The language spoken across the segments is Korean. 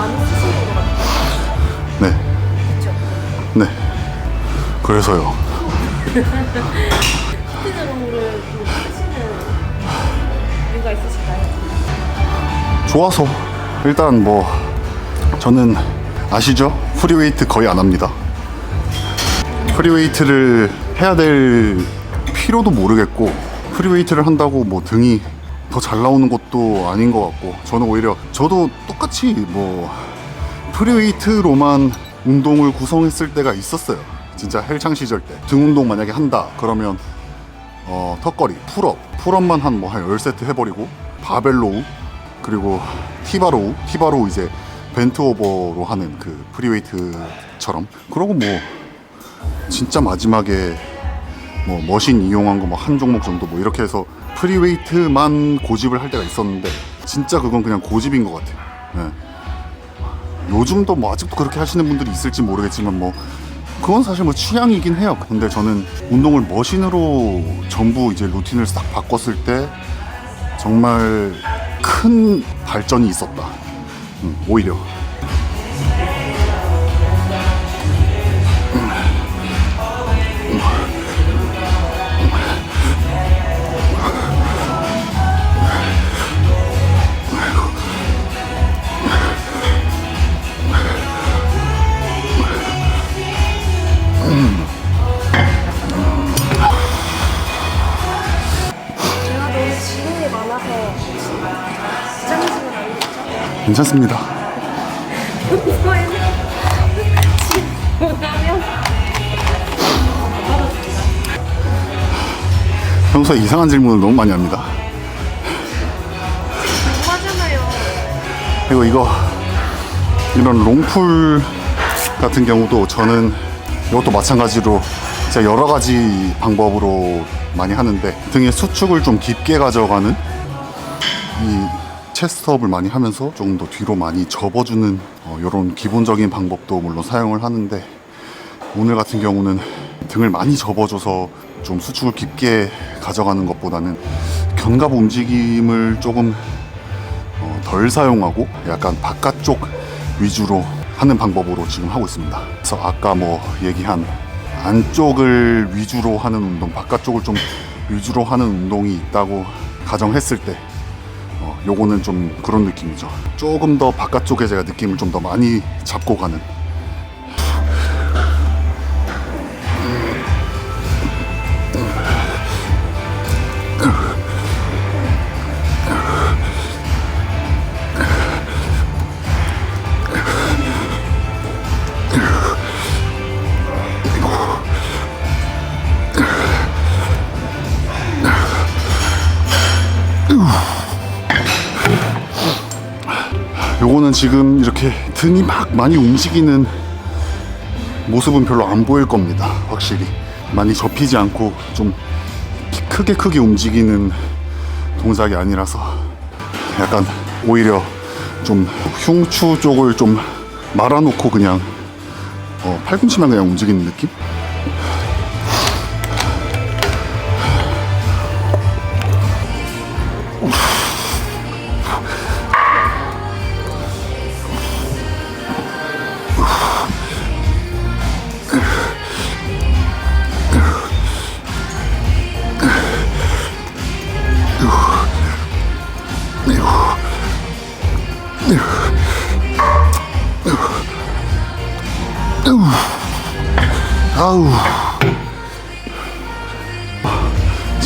많이 쓰시는 것 같아요. 네. 그렇죠. 네. 그래서요. 스피드로우를 하시는 이유가 있으실까요? 좋아서 일단 뭐 저는 아시죠? 프리웨이트 거의 안 합니다. 프리웨이트를 해야 될 필요도 모르겠고 프리웨이트를 한다고 뭐 등이 더 잘 나오는 것도 아닌 것 같고 저는 오히려 저도 똑같이 뭐 프리웨이트로만 운동을 구성했을 때가 있었어요. 진짜 헬창 시절 때. 등 운동 만약에 한다 그러면 어, 턱걸이, 풀업, 풀업만 한 뭐 한 10세트 해버리고 바벨로우 그리고 티바로우, 티바로우 이제 벤트 오버로 하는 그 프리웨이트처럼. 그러고 뭐 진짜 마지막에 뭐 머신 이용한 거뭐한 종목 정도 뭐 이렇게 해서 프리웨이트만 고집을 할 때가 있었는데 진짜 그건 그냥 고집인 것 같아요. 예. 요즘도 뭐 아직도 그렇게 하시는 분들이 있을지 모르겠지만 뭐 그건 사실 뭐 취향이긴 해요. 근데 저는 운동을 머신으로 전부 이제 루틴을 싹 바꿨을 때 정말 큰 발전이 있었다. 음, 오히려. 괜찮습니다. 평소에 이상한 질문을 너무 많이 합니다. 그리고 이거 이런 롱풀 같은 경우도 저는 이것도 마찬가지로 제가 여러 가지 방법으로 많이 하는데 등의 수축을 좀 깊게 가져가는 이 체스트업을 많이 하면서 조금 더 뒤로 많이 접어주는 이런 기본적인 방법도 물론 사용을 하는데 오늘 같은 경우는 등을 많이 접어줘서 좀 수축을 깊게 가져가는 것보다는 견갑 움직임을 조금 어, 덜 사용하고 약간 바깥쪽 위주로 하는 방법으로 지금 하고 있습니다. 그래서 아까 뭐 얘기한 안쪽을 위주로 하는 운동, 바깥쪽을 좀 위주로 하는 운동이 있다고 가정했을 때 어, 요거는 좀 그런 느낌이죠. 조금 더 바깥쪽에 제가 느낌을 좀 더 많이 잡고 가는 요거는 지금 이렇게 등이 막 많이 움직이는 모습은 별로 안 보일 겁니다. 확실히 많이 접히지 않고 좀 크게 크게 움직이는 동작이 아니라서 약간 오히려 좀 흉추 쪽을 좀 말아놓고 그냥 어, 팔꿈치만 그냥 움직이는 느낌?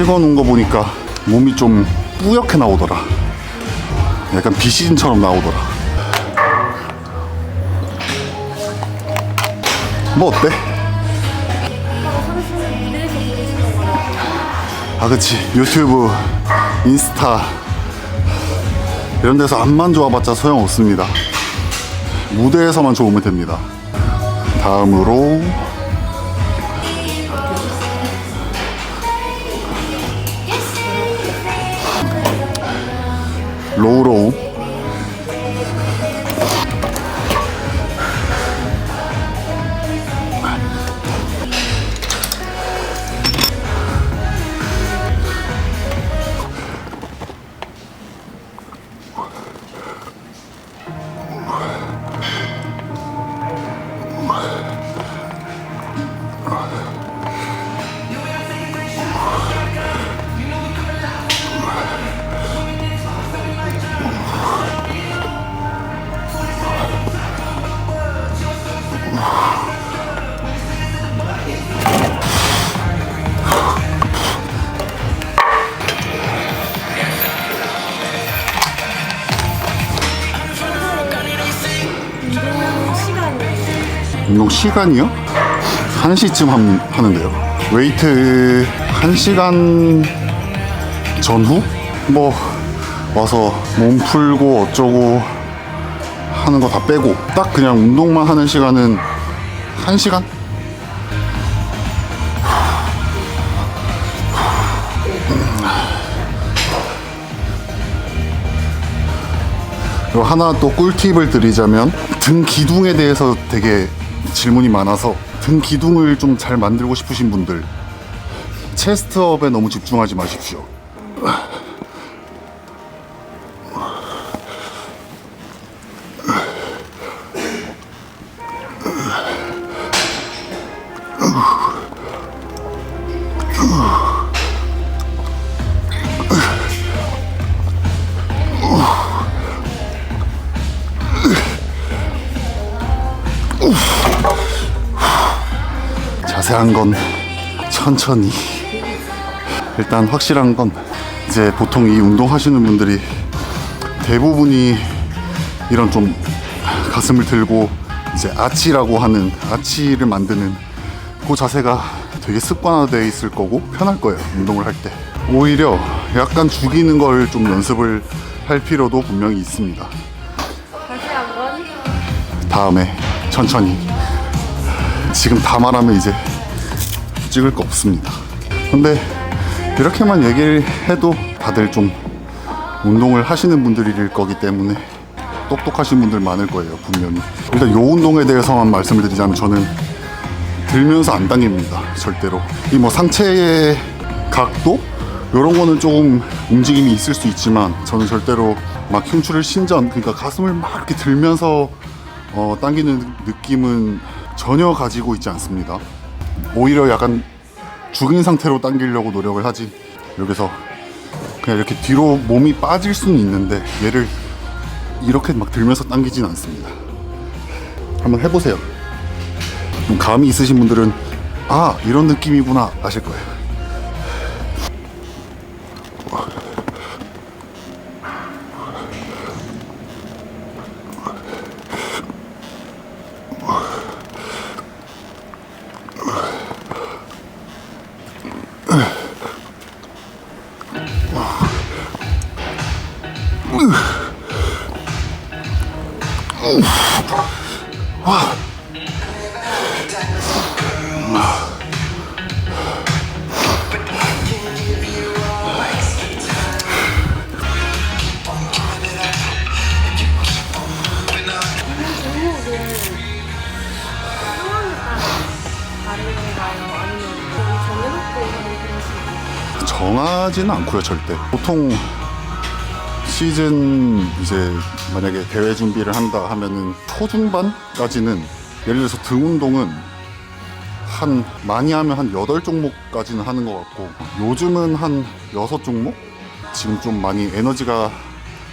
찍어 놓은 거 보니까 몸이 좀 뿌옇게 나오더라. 약간 비시즌처럼 나오더라. 뭐 어때? 아 그치. 유튜브 인스타 이런 데서 앞만 좋아봤자 소용없습니다. 무대에서만 좋으면 됩니다. 다음으로 로우로우 시간이요? 1시쯤 함- 하는데요. 웨이트 1시간 전후? 뭐 와서 몸 풀고 어쩌고 하는 거 다 빼고 딱 그냥 운동만 하는 시간은 1시간? 그리고 하나 또 꿀팁을 드리자면 등 기둥에 대해서 되게 질문이 많아서 등 기둥을 좀 잘 만들고 싶으신 분들 체스트업에 너무 집중하지 마십시오. 자세한 건 천천히. 일단 확실한 건 이제 보통 이 운동하시는 분들이 대부분이 이런 좀 가슴을 들고 이제 아치라고 하는 아치를 만드는 그 자세가 되게 습관화되어 있을 거고 편할 거예요 운동을 할 때. 오히려 약간 죽이는 걸 좀 연습을 할 필요도 분명히 있습니다. 다음에 천천히. 지금 다 말하면 이제 찍을 거 없습니다. 근데 이렇게만 얘기를 해도 다들 좀 운동을 하시는 분들일 거기 때문에 똑똑하신 분들 많을 거예요 분명히. 일단 요 운동에 대해서만 말씀을 드리자면 저는 들면서 안 당깁니다 절대로. 이 뭐 상체의 각도? 이런 거는 조금 움직임이 있을 수 있지만 저는 절대로 막 흉추를 신전 그러니까 가슴을 막 이렇게 들면서 어, 당기는 느낌은 전혀 가지고 있지 않습니다 오히려 약간 죽인 상태로 당기려고 노력을 하지. 여기서 그냥 이렇게 뒤로 몸이 빠질 수는 있는데 얘를 이렇게 막 들면서 당기진 않습니다. 한번 해보세요. 좀 감이 있으신 분들은 아 이런 느낌이구나 아실 거예요 하지는 않고요 절대 보통 시즌 이제 만약에 대회 준비를 한다 하면은 초중반까지는 예를 들어서 등 운동은 한 많이 하면 한 8종목까지는 하는 것 같고 요즘은 한 6종목? 지금 좀 많이 에너지가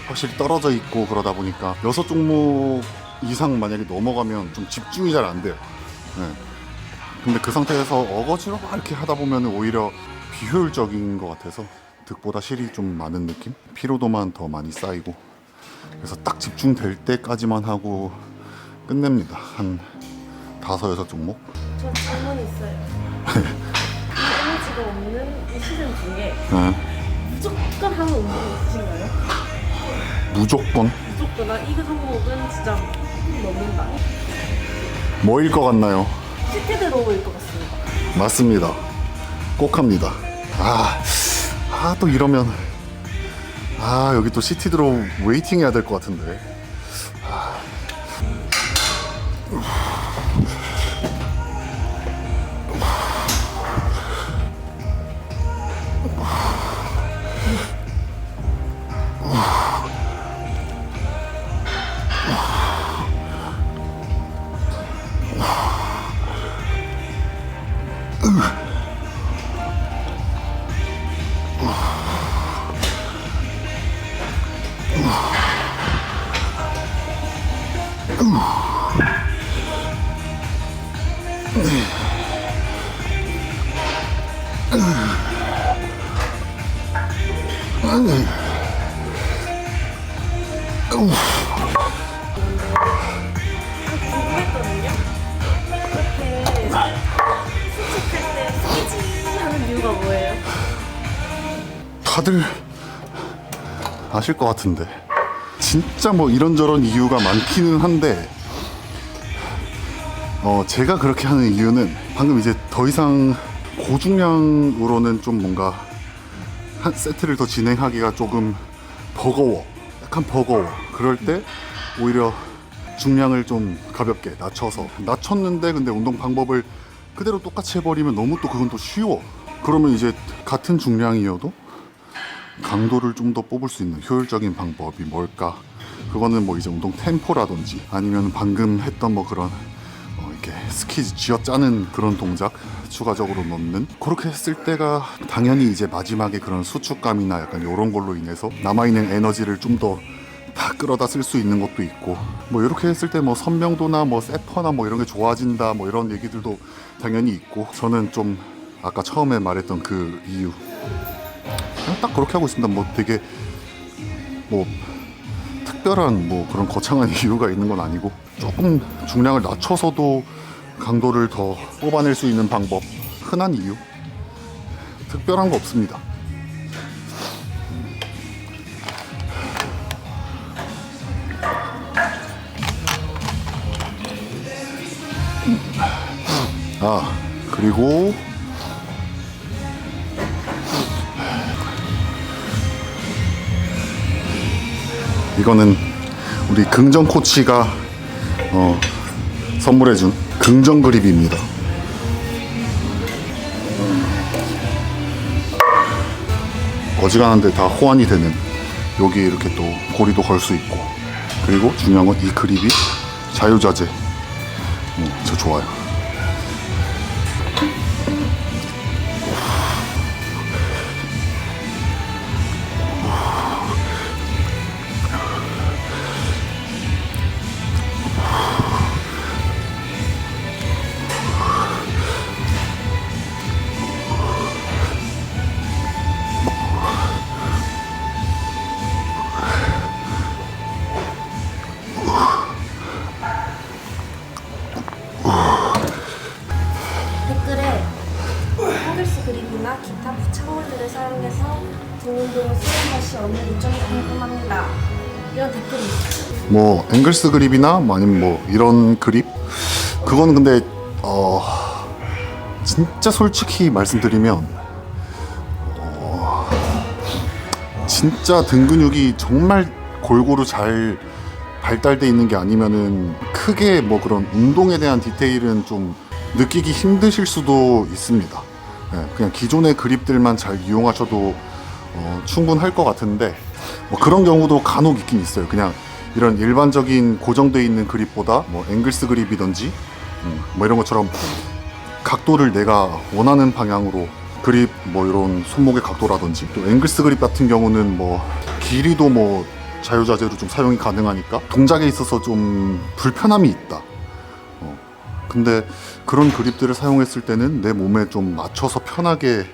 확실히 떨어져 있고 그러다 보니까 6종목 이상 만약에 넘어가면 좀 집중이 잘 안 돼요 네. 근데 그 상태에서 어거지로 막 이렇게 하다 보면 오히려 비효율적인 것 같아서 득보다 실이 좀 많은 느낌? 피로도만 더 많이 쌓이고 그래서 딱 집중될 때까지만 하고 끝냅니다 한 다섯 여섯 종목 저 질문 있어요. 이 에너지가 없는 이 시즌 중에 네. 무조건 하는 운동이 있으신가요? 무조건 무조건 아, 이거 종목은 진짜 넘는다. 뭐일 것 같나요? 시티드로우일 것 같습니다. 맞습니다 꼭 합니다 아, 아, 또 이러면. 아 여기 또 시티 들어 웨이팅 해야 될 것 같은데 다들 아실 것 같은데 진짜 뭐 이런저런 이유가 많기는 한데 어 제가 그렇게 하는 이유는 방금 이제 더 이상 고중량으로는 좀 뭔가 한 세트를 더 진행하기가 조금 버거워. 약간 버거워. 그럴 때 오히려 중량을 좀 가볍게 낮춰서 낮췄는데 근데 운동 방법을 그대로 똑같이 해버리면 너무 또 그건 또 쉬워. 그러면 이제 같은 중량이어도 강도를 좀 더 뽑을 수 있는 효율적인 방법이 뭘까? 그거는 뭐 이제 운동 템포라든지 아니면 방금 했던 뭐 그런 어 이렇게 스키즈 쥐어 짜는 그런 동작 추가적으로 넣는 그렇게 했을 때가 당연히 이제 마지막에 그런 수축감이나 약간 이런 걸로 인해서 남아있는 에너지를 좀더 다 끌어다 쓸 수 있는 것도 있고 뭐 이렇게 했을 때 뭐 선명도나 뭐 세퍼나 뭐 이런 게 좋아진다 뭐 이런 얘기들도 당연히 있고 저는 좀 아까 처음에 말했던 그 이유 그냥 딱 그렇게 하고 있습니다. 뭐 되게 뭐 특별한 뭐 그런 거창한 이유가 있는 건 아니고 조금 중량을 낮춰서도 강도를 더 뽑아낼 수 있는 방법 흔한 이유 특별한 거 없습니다. 아 그리고 이거는 우리 긍정 코치가 어, 선물해준 긍정 그립입니다. 어지간한데 다 호환이 되는 여기 이렇게 또 고리도 걸 수 있고 그리고 중요한 건 이 그립이 자유자재 음, 저 좋아요. 뭐 앵글스 그립이나 뭐 아니면 뭐 이런 그립 그건 근데 어 진짜 솔직히 말씀드리면 어, 진짜 등 근육이 정말 골고루 잘 발달돼 있는 게 아니면은 크게 뭐 그런 운동에 대한 디테일은 좀 느끼기 힘드실 수도 있습니다. 예, 그냥 기존의 그립들만 잘 이용하셔도 어, 충분할 것 같은데 뭐 그런 경우도 간혹 있긴 있어요. 그냥 이런 일반적인 고정되어 있는 그립보다 뭐 앵글스 그립이든지 음, 뭐 이런 것처럼 각도를 내가 원하는 방향으로 그립 뭐 이런 손목의 각도라든지 또 앵글스 그립 같은 경우는 뭐 길이도 뭐 자유자재로 좀 사용이 가능하니까 동작에 있어서 좀 불편함이 있다. 어, 근데 그런 그립들을 사용했을 때는 내 몸에 좀 맞춰서 편하게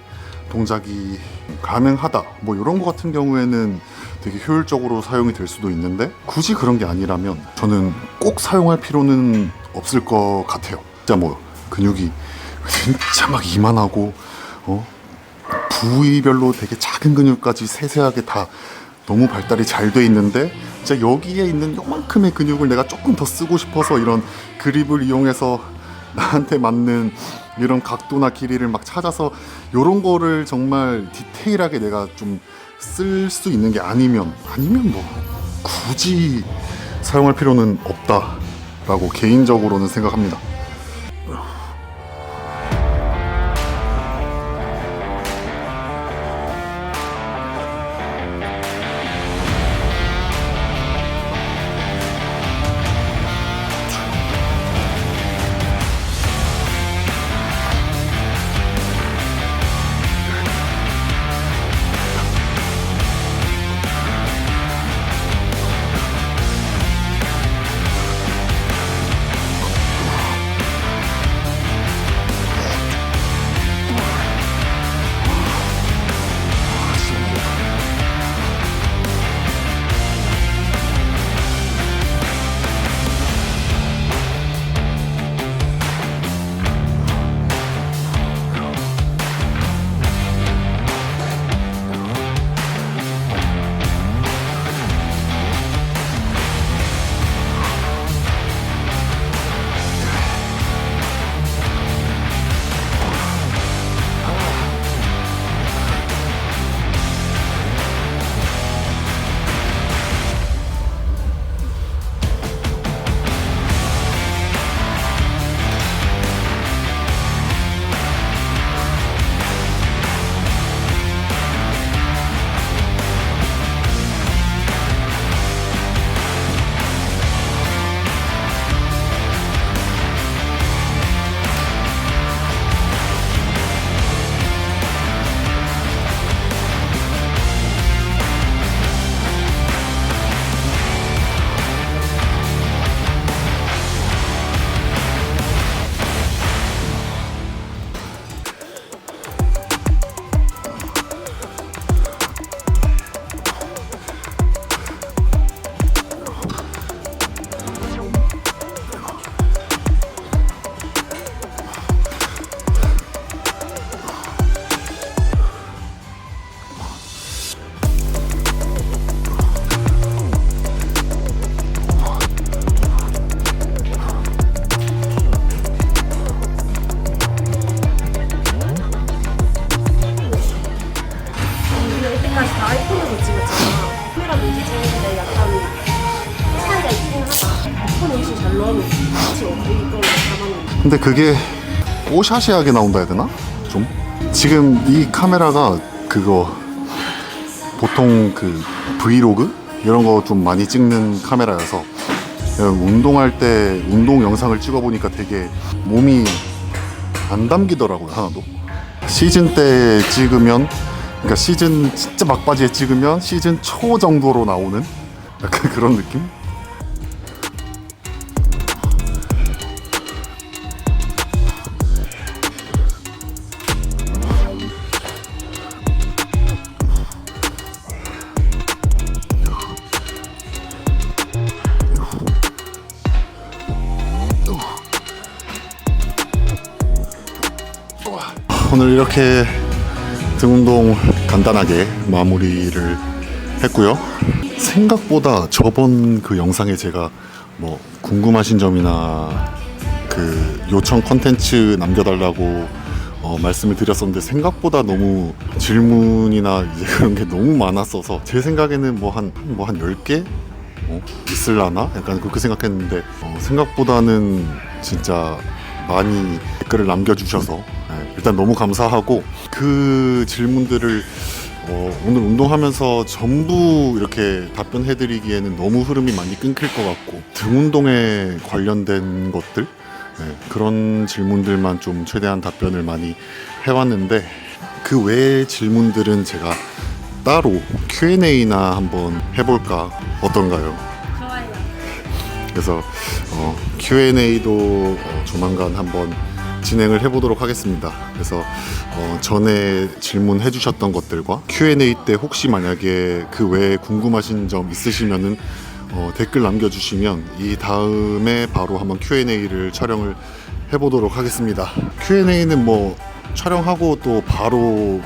동작이 가능하다. 뭐 이런 거 같은 경우에는 되게 효율적으로 사용이 될 수도 있는데 굳이 그런 게 아니라면 저는 꼭 사용할 필요는 없을 것 같아요. 진짜 뭐 근육이 진짜 막 이만하고 어 부위별로 되게 작은 근육까지 세세하게 다 너무 발달이 잘 돼 있는데 진짜 여기에 있는 요만큼의 근육을 내가 조금 더 쓰고 싶어서 이런 그립을 이용해서 나한테 맞는 이런 각도나 길이를 막 찾아서 이런 거를 정말 디테일하게 내가 좀 쓸 수 있는 게 아니면 아니면 뭐 굳이 사용할 필요는 없다라고 개인적으로는 생각합니다. 그게 오샤시하게 나온다 해야 되나? 좀? 지금 이 카메라가 그거 보통 그 브이로그 이런 거 좀 많이 찍는 카메라여서 운동할 때 운동 영상을 찍어보니까 되게 몸이 안 담기더라고요 하나도 시즌 때 찍으면 그러니까 시즌 진짜 막바지에 찍으면 시즌 초 정도로 나오는 약간 그런 느낌? 오늘 이렇게 등 운동 간단하게 마무리를 했고요. 생각보다 저번 그 영상에 제가 뭐 궁금하신 점이나 그 요청 컨텐츠 남겨달라고 어, 말씀을 드렸었는데 생각보다 너무 질문이나 이제 그런 게 너무 많았어서 제 생각에는 뭐 한 뭐한 10개 어, 있을라나? 약간 그렇게 생각했는데 어, 생각보다는 진짜 많이 댓글을 남겨주셔서 예, 일단 너무 감사하고 그 질문들을 어, 오늘 운동하면서 전부 이렇게 답변해드리기에는 너무 흐름이 많이 끊길 것 같고 등 운동에 관련된 것들 예, 그런 질문들만 좀 최대한 답변을 많이 해왔는데 그 외의 질문들은 제가 따로 Q&A나 한번 해볼까 어떤가요? 그래서 어, Q&A도 어, 조만간 한번 진행을 해보도록 하겠습니다. 그래서 어, 전에 질문해 주셨던 것들과 Q&A 때 혹시 만약에 그 외에 궁금하신 점 있으시면은 어, 댓글 남겨주시면 이 다음에 바로 한번 Q&A를 촬영을 해보도록 하겠습니다. Q&A는 뭐 촬영하고 또 바로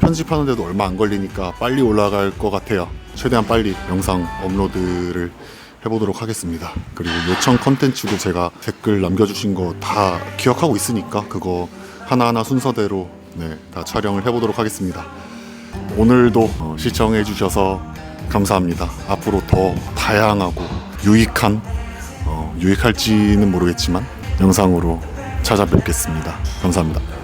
편집하는데도 얼마 안 걸리니까 빨리 올라갈 것 같아요. 최대한 빨리 영상 업로드를 해보도록 하겠습니다. 그리고 요청 컨텐츠도 제가 댓글 남겨주신 거 다 기억하고 있으니까 그거 하나하나 순서대로 네, 다 촬영을 해보도록 하겠습니다. 오늘도 어, 시청해주셔서 감사합니다. 앞으로 더 다양하고 유익한, 어, 유익할지는 모르겠지만 영상으로 찾아뵙겠습니다. 감사합니다.